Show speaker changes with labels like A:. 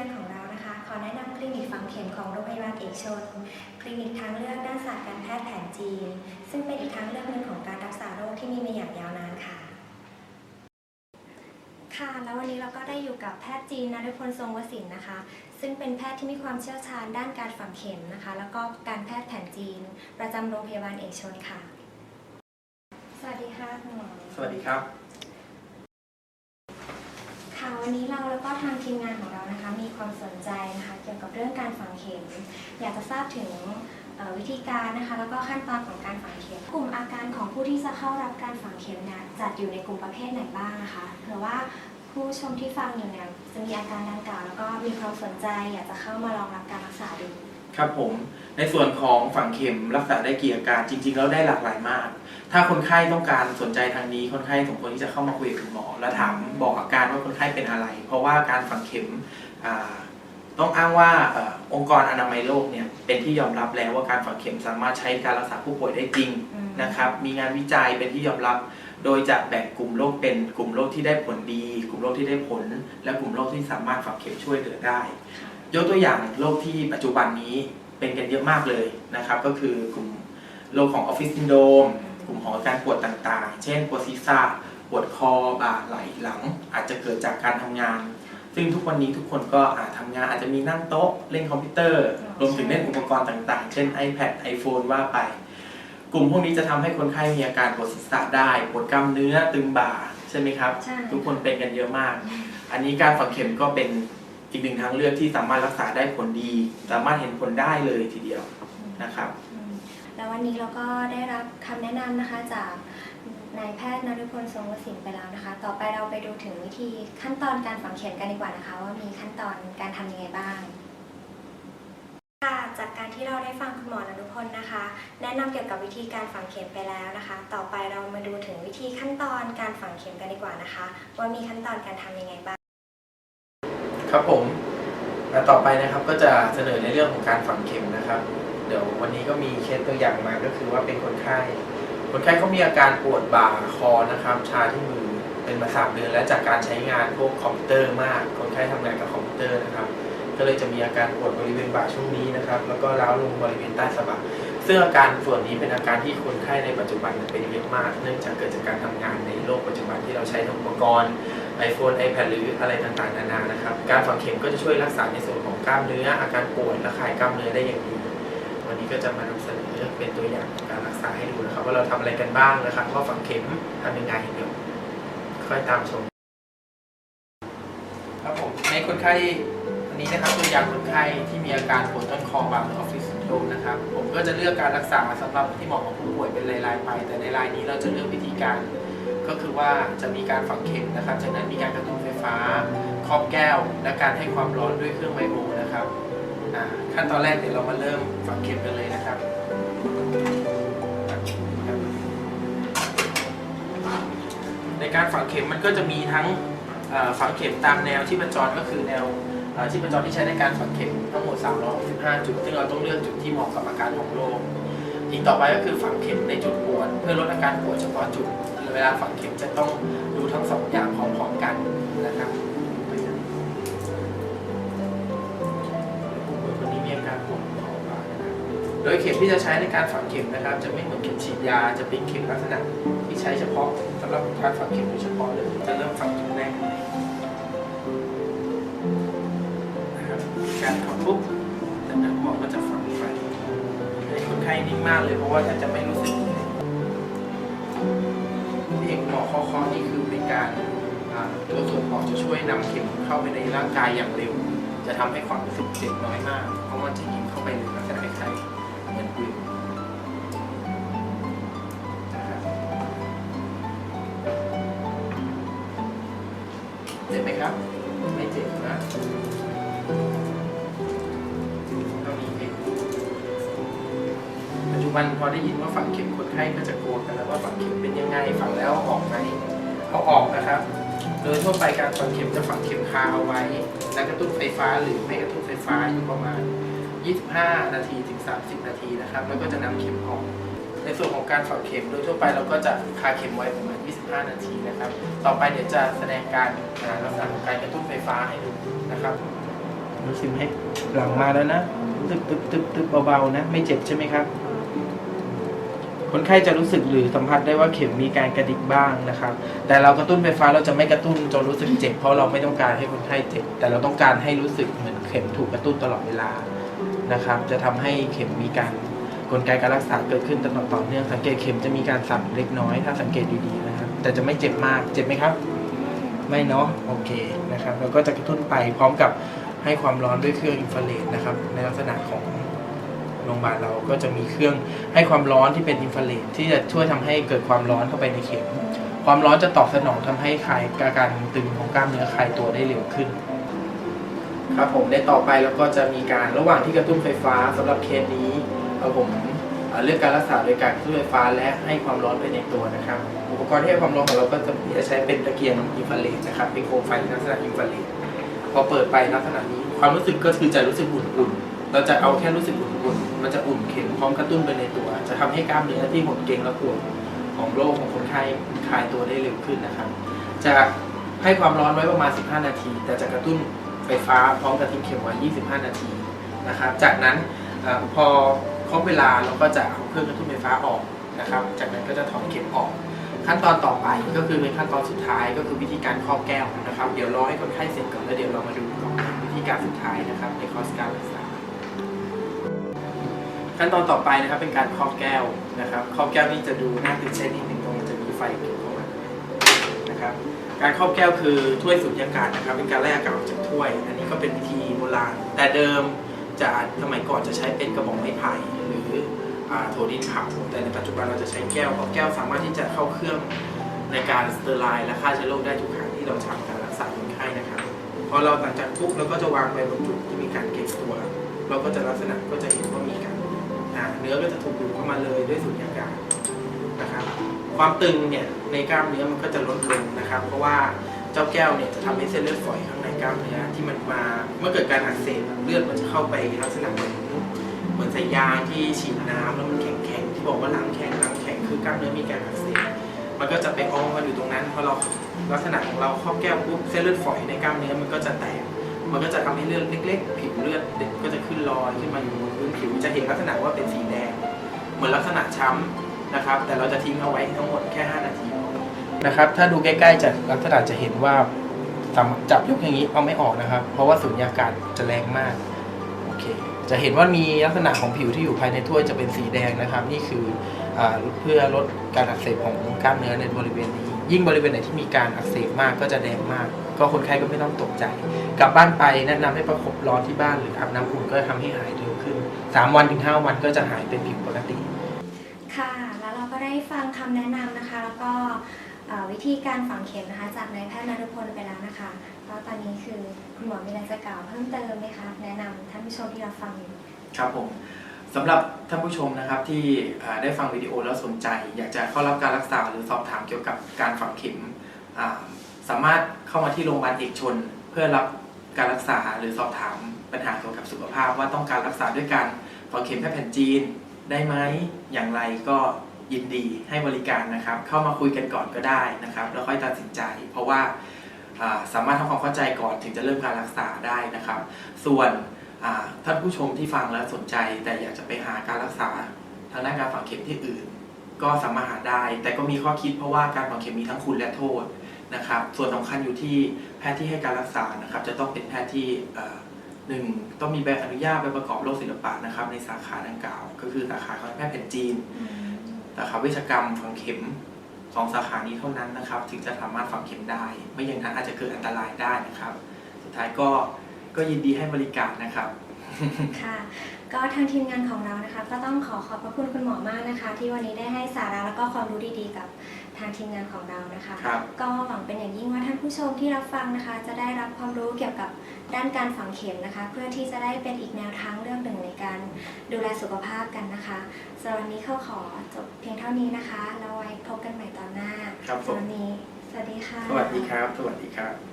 A: านของเรานะคะ ขอแนะนำคลินิกฝังเข็มของโรงพยาบาลเอกชน คลินิกทางเลือกด้านศาสตร์การแพทย์แผนจีน ซึ่งเป็นอีกทางเลือกหนึ่งของการรักษาโรคที่มีมาอย่างยาวนานค่ะ ค่ะ แล้ววันนี้เราก็ได้อยู่กับแพทย์จีนนฤพลทรงวสินทร์นะคะ ซึ่งเป็นแพทย์ที่มีความเชี่ยวชาญด้านการฝังเข็มนะคะ แล้วก็การแพทย์แผนจีน ประจำโรงพยาบาลเอกชนค่ะ สวัสดีค่ะคุณหมอ
B: สวัสดีครับ
A: ค่ะ วันนี้เราแล้วก็ทางทีมงานของเรานะคะ มีความสนใจนะคะเกี่ยวกับเรื่องการฝังเข็ม อยากจะทราบถึงวิธีการนะคะ แล้วก็ขั้นตอนของการฝังเข็ม กลุ่มอาการของผู้ที่จะเข้ารับการฝังเข็มเนี่ยจัดอยู่ในกลุ่มประเภทไหนบ้างนะคะเผื่อว่าผู้ชมที่ฟังอยู่เนี่ยจะมีอาการดังกล่าวแล้วก็มีความสนใจ อยากจะเข้ามาลองรับการรักษาดู
B: ครับผมในส่วนของฝังเข็มรักษาได้กี่อาการจริง ๆ แล้วได้หลากหลายมาก ถ้าคนไข้ต้องการสนใจทางนี้คนไข้สมควรที่จะเข้ามาคุยกับคุณหมอ และถามบอกอาการว่าคนไข้เป็นอะไร เพราะว่าการฝังเข็มอ่าต้องอ้างว่าเอ่อองค์กรอนามัยโลกเนี่ยเป็นที่ยอมรับแล้วว่าการฝังเข็มสามารถใช้การรักษาผู้ป่วยได้จริง
A: อืม
B: นะครับมีงานวิจัยเป็นที่ยอมรับ โดยจะแบ่งกลุ่มโรคเป็นกลุ่มโรคที่ได้ผลดี กลุ่มโรคที่ได้ผล และกลุ่มโรคที่สามารถฝังเข็มช่วยเหลือได้ ยกตัวอย่างโรคที่ปัจจุบันนี้เป็นกันเยอะมากเลยนะครับ ก็คือกลุ่มโรคของออฟฟิศซินโดรมกลุ่มของอาการปวดต่างๆ เช่นปวดศีรษะปวดคอบ่าไหล่หลัง อาจจะเกิดจากการทำงาน ซึ่งทุกวันนี้ทุกคนก็อาจทำงานอาจจะมีนั่งโต๊ะเล่นคอมพิวเตอร์ รวมถึงเล่นอุปกรณ์ต่างๆ เช่น iPad iPhone ว่าไป กลุ่มพวกนี้จะทำให้คนไข้มีอาการปวดศีรษะได้ปวดกล้ามเนื้อตึงบ่าใช่ไหมครับ
A: ใช่
B: ทุกคนเป็นกันเยอะมาก อันนี้การฝังเข็มก็เป็น อีกหนึ่งทางเลือกที่สามารถรักษาได้ผลดี สามารถเห็นผลได้เลยทีเดียวนะครับ
A: อืมแล้ววันนี้เราก็ได้รับคำแนะนำนะคะจากนายแพทย์นฤพลทรงวสินทร์ไปแล้วนะคะ ต่อไปเราไปดูถึงวิธีขั้นตอนการฝังเข็มกันดีกว่านะคะ ว่ามีขั้นตอนการทำยังไงบ้างค่ะจากการที่เราได้ฟังคุณหมอนฤพลนะคะ แนะนำเกี่ยวกับวิธีการฝังเข็มไปแล้วนะคะ ต่อไปเรามาดูถึงวิธีขั้นตอนการฝังเข็มกันดีกว่านะคะ ว่ามีขั้นตอนการทำยังไงบ้าง
B: ครับผมและต่อไปนะครับก็จะเสนอในเรื่องของการฝังเข็มนะครับ เดี๋ยววันนี้ก็มีเคสตัวอย่างมาก็คือว่าเป็นคนไข้ คนไข้เขามีอาการปวดบ่าคอนะครับ ชาที่มือเป็นมาสามเดือนและจากการใช้งานพวกคอมพิวเตอร์มาก คนไข้ทำงานกับคอมพิวเตอร์นะครับ ก็เลยจะมีอาการปวดบริเวณบ่าช่วงนี้นะครับ แล้วก็ร้าวลงบริเวณใต้สะบักซึ่งอาการส่วนนี้เป็นอาการที่คนไข้ในปัจจุบันเป็นเยอะมาก เนื่องจากเกิดจากการทำงานในโลกปัจจุบันที่เราใช้อุปกรณ์ iPhone iPad หรืออะไรต่างๆนานานะครับ การฝังเข็มก็จะช่วยรักษาในส่วนของกล้ามเนื้อ อาการปวดและคลายกล้ามเนื้อได้อย่างดีวันนี้ก็จะมานำเสนอเป็นตัวอย่างการรักษาให้ดูนะครับ ว่าเราทำอะไรกันบ้างนะครับว่าฝังเข็มทำยังไงเดี๋ยวค่อยตามชมครับผมในคนไข้อันนี้นะครับตัวอย่างคนไข้ที่มีอาการปวดต้นคอบ่าหรือออฟฟิศซินโดรมนะครับ ผมก็จะเลือกการรักษาสำหรับที่เหมาะกับผู้ป่วยเป็นรายๆไป แต่ในรายนี้เราจะเลือกวิธีการ ก็คือว่าจะมีการฝังเข็มนะครับ จากนั้นมีการกระตุ้นไฟฟ้าครอบแก้ว และการให้ความร้อนด้วยเครื่องไมโอนะครับขั้นตอนแรกเดี๋ยวเรามาเริ่มฝังเข็มกันเลยนะครับในการฝังเข็มมันก็จะมีทั้งฝังเข็มตามแนวที่ประจรก็คือแนวที่ประจรที่ใช้ในการฝังเข็มทั้งหมด 365 จุด ซึ่งเราต้องเลือกจุดที่เหมาะกับอาการของโรคอีกต่อไปก็คือฝังเข็มในจุดปวด เพื่อลดอาการปวดเฉพาะจุด เวลาฝังเข็มจะต้องดูทั้งสองอย่างพร้อมๆกันนะครับผู้ป่วยคนนี้มีอาการปวดคอบ่านะครับโดยเข็มที่จะใช้ในการฝังเข็มนะครับ จะไม่เหมือนเข็มฉีดยา จะเป็นเข็มลักษณะที่ใช้เฉพาะสำหรับการฝังเข็มโดยเฉพาะเลยจะเริ่มฝังจุดแรกเลยนะครับการฝังปุ๊บจากนั้นหมอก็จะฝังไปให้คนไข้นิ่งมากเลยเพราะว่าถ้าจะไม่รู้สึก เห็นหมอเคาะๆนี่คือเป็นการตัวส่วนออกจะช่วยนำเข็มเข้าไปในร่างกายอย่างเร็ว จะทำให้ความรู้สึกเจ็บน้อยมาก เพราะมันจะยิงเข้าไปในลักษณะคล้ายๆเหมือนปืนนะครับเจ็บไหมครับ ไม่เจ็บนะ จจุบันพอได้ยินว่าฝังเข็มคนไข้ก็จะกลัวกันแล้วว่าฝังเข็มเป็นยังไงฝังแล้วออกไหมเอาออกนะครับ โดยทั่วไปการฝังเข็มจะฝังเข็มคาเอาไว้ และกระตุ้นไฟฟ้าหรือไม่กระตุ้นไฟฟ้าอยู่ประมาณ 25 นาทีถึง 30 นาทีนะครับ แล้วก็จะนำเข็มออก ในส่วนของการฝังเข็มโดยทั่วไปเราก็จะคาเข็มไว้ประมาณ 25 นาทีนะครับ ต่อไปเดี๋ยวจะแสดงการอ่าลักษณะของการกระตุ้นไฟฟ้าให้ดูนะครับรู้สึกไหมหลังมาแล้วนะรู้สึกตึบตึบตึบเบาๆนะ ไม่เจ็บใช่ไหมครับ คนไข้จะรู้สึกหรือสัมผัสได้ว่าเข็มมีการกระดิกบ้างนะครับ แต่เรากระตุ้นไฟฟ้าเราจะไม่กระตุ้นจนรู้สึกเจ็บเพราะเราไม่ต้องการให้คนไข้เจ็บ แต่เราต้องการให้รู้สึกเหมือนเข็มถูกกระตุ้นตลอดเวลานะครับ จะทำให้เข็มมีการกลไกการรักษาเกิดขึ้นตลอดต่อเนื่องสังเกตเข็มจะมีการสั่นเล็กน้อยถ้าสังเกตดีๆนะครับ แต่จะไม่เจ็บมากเจ็บไหมครับ ไม่เนาะโอเคนะครับเราก็จะกระตุ้นไปพร้อมกับให้ความร้อนด้วยเครื่องอินฟราเรดนะครับในลักษณะของ โรงพยาบาลเราก็จะมีเครื่องให้ความร้อนที่เป็นอินฟราเรดที่จะช่วยทำให้เกิดความร้อนเข้าไปในเข็ม ความร้อนจะตอบสนองทำให้คลายอาการตึงของกล้ามเนื้อคลายตัวได้เร็วขึ้น ครับผมในต่อไปเราก็จะมีการระหว่างที่กระตุ้นไฟฟ้าสำหรับเคสนี้เอ่อผมเลือกการรักษาโดยการกระตุ้นไฟฟ้าและให้ความร้อนไปในตัวนะครับ อุปกรณ์ที่ให้ความร้อนของเราก็จะใช้เป็นตะเกียงอินฟราเรดนะครับเป็นโคมไฟลักษณะอินฟราเรดพอเปิดไปลักษณะนี้ ความรู้สึกก็คือจะรู้สึกอุ่นๆเราจะเอาแค่รู้สึกอุ่น มันจะอุ่นเข็มพร้อมกระตุ้นไปในตัว จะทำให้กล้ามเนื้อที่หดเกร็งและปวดของโรคของคนไข้คลายตัวได้เร็วขึ้นนะครับ จะให้ความร้อนไว้ประมาณ 15 นาที แต่จะกระตุ้นไฟฟ้าพร้อมกับทิ้งเข็มไว้25 นาทีนะครับ จากนั้นอพอครบเวลาเราก็จะเอาเครื่องกระตุ้นไฟฟ้าออกนะครับ จากนั้นก็จะถอนเข็มออก ขั้นตอนต่อไปก็คือเป็นขั้นตอนสุดท้ายก็คือวิธีการครอบแก้วนะครับ เดี๋ยวรอให้คนไข้เสร็จก่อนแล้วเดี๋ยวเรามาดูวิธีการสุดท้ายนะครับในคอร์สการรักษา ขั้นตอนต่อไปนะครับเป็นการครอบแก้วนะครับครอบแก้วนี่จะดูน่าตื่นเต้นนิดนึงตรงมันจะมีไฟเกี่ยวเข้ามานะครับ การครอบแก้วคือถ้วยสุญญากาศนะครับ เป็นการไล่อากาศออกจากถ้วย อันนี้ก็เป็นวิธีโบราณ แต่เดิมจะสมัยก่อนจะใช้เป็นกระบอกไม้ไผ่หรืออ่าโถดินเผาแต่ในปัจจุบันเราจะใช้แก้วเพราะแก้วสามารถที่จะเข้าเครื่องในการสเตอร์ไลน์และฆ่าเชื้อโรคได้ทุกครั้งที่เราทำการรักษาคนไข้นะครับพอเราหลังจากปุ๊บเราก็จะวางไปบนจุดที่มีการเก็บตัว เราก็จะลักษณะก็จะเห็นว่า นื้อก็จะถูกดูดเข้ามาเลยด้วยสุญญากาศนะครับ ความตึงเนี่ยในกล้ามเนื้อมันก็จะลดลงนะครับ เพราะว่าเจ้าแก้วเนี่ยจะทำให้เส้นเลือดฝอยข้างในกล้ามเนื้อที่มันมาเมื่อเกิดการอักเสบเลือดมันจะเข้าไปลักษณะเหมือนเหมือนสายยางที่ฉีดน้ำแล้วมันแข็งแข็งๆที่บอกว่าลังแข็งลังแข็งคือกล้ามเนื้อมีการอักเสบมันก็จะไปอ้อกันอยู่ตรงนั้นพอเราลักษณะของเราครอบแก้วปุ๊บเส้นเลือดฝอยในกล้ามเนื้อมันก็จะแตก มันก็จะทำให้เลือดเล็ก ๆ ผิวเลือดเด็กก็จะขึ้นลอยขึ้นมาอยู่บนพื้นผิวจะเห็นลักษณะว่าเป็นสีแดง เหมือนลักษณะช้ำนะครับ แต่เราจะทิ้งเอาไว้ทั้งหมดแค่ 5 นาทีนะครับ ถ้าดูใกล้ๆจะลักษณะจะเห็นว่าจับยกอย่างนี้เอาไม่ออกนะครับ เพราะว่าสุญญากาศจะแรงมากโอเคจะเห็นว่ามีลักษณะของผิวที่อยู่ภายในถ้วยจะเป็นสีแดงนะครับ นี่คืออเพื่อลดการอักเสบของกล้ามเนื้อในบริเวณนี้ ยิ่งบริเวณไหนที่มีการอักเสบมากก็จะแดงมาก ก็คนไข้ก็ไม่ต้องตกใจ กลับบ้านไปแนะนำให้ประคบร้อนที่บ้านหรืออาบน้ำอุ่นก็จะทำให้หายเร็วขึ้น 3 วันถึง 5 วันก็จะหายเป็นผิวปกติ
A: ค่ะ แล้วเราก็ได้ฟังคำแนะนำนะคะ แล้วก็เอ่อวิธีการฝังเข็มนะคะ จากนายแพทย์นฤพลไปแล้วนะคะแล้วตอนนี้คือคุณหมอมีอะไรจะกล่าวเพิ่มเติมไหมคะ แนะนำท่านผู้ชมที่รับฟังอยู่
B: ครับผมสำหรับท่านผู้ชมนะครับที่อ่าได้ฟังวิดีโอแล้วสนใจ อยากจะเข้ารับการรักษาหรือสอบถามเกี่ยวกับการฝังเข็มอ่า สามารถเข้ามาที่โรงพยาบาลเอกชน เพื่อรับการรักษาหรือสอบถามปัญหาเกี่ยวกับสุขภาพว่าต้องการรักษาด้วยการฝังเข็มแพทย์แผ่นจีน ได้ไหมอย่างไรก็ยินดีให้บริการนะครับ เข้ามาคุยกันก่อนก็ได้นะครับ แล้วค่อยตัดสินใจ เพราะว่าสามารถทำความเข้าใจก่อนถึงจะเริ่มการรักษาได้นะครับ ส่วนท่านผู้ชมที่ฟังแล้วสนใจ แต่อยากจะไปหาการรักษาทางด้านการฝังเข็มที่อื่น ก็สามารถหาได้ แต่ก็มีข้อคิดเพราะว่าการฝังเข็มมีทั้งคุณและโทษนะครับ ส่วนสำคัญอยู่ที่แพทย์ที่ให้การรักษานะครับ จะต้องเป็นแพทย์ที่หนึ่งต้องมีใบอนุญาตใบประกอบโรคศิลปะนะครับ ในสาขาดังกล่าว ก็คือสาขาของแพทย์แผนจีนสาขาเวชกรรมฝังเข็มสองสาขานี้เท่านั้นนะครับ ถึงจะสามารถฝังเข็มได้ ไม่อย่างนั้นอาจจะเกิดอันตรายได้นะครับ สุดท้ายก็ก็ยินดีให้บริการนะครับ
A: ค่ะ ก็ทางทีมงานของเรานะคะ ก็ต้องขอขอบพระคุณคุณหมอมากนะคะ ที่วันนี้ได้ให้สาระแล้วก็ความรู้ดีๆ กับทางทีมงานของเรานะคะ
B: ครับ
A: ก็หวังเป็นอย่างยิ่งว่าท่านผู้ชมที่รับฟังนะคะ จะได้รับความรู้เกี่ยวกับด้านการฝังเข็มนะคะ เพื่อที่จะได้เป็นอีกแนวทางเรื่องหนึ่งในการดูแลสุขภาพกันนะคะสำหรับวันนี้เขาขอจบเพียงเท่านี้นะคะแล้วไว้พบกันใหม่ตอนหน้า
B: ครับผม
A: สำหรับวันนี้สวัสดีค่ะ
B: สวัสดีครับ สวัสดีครับ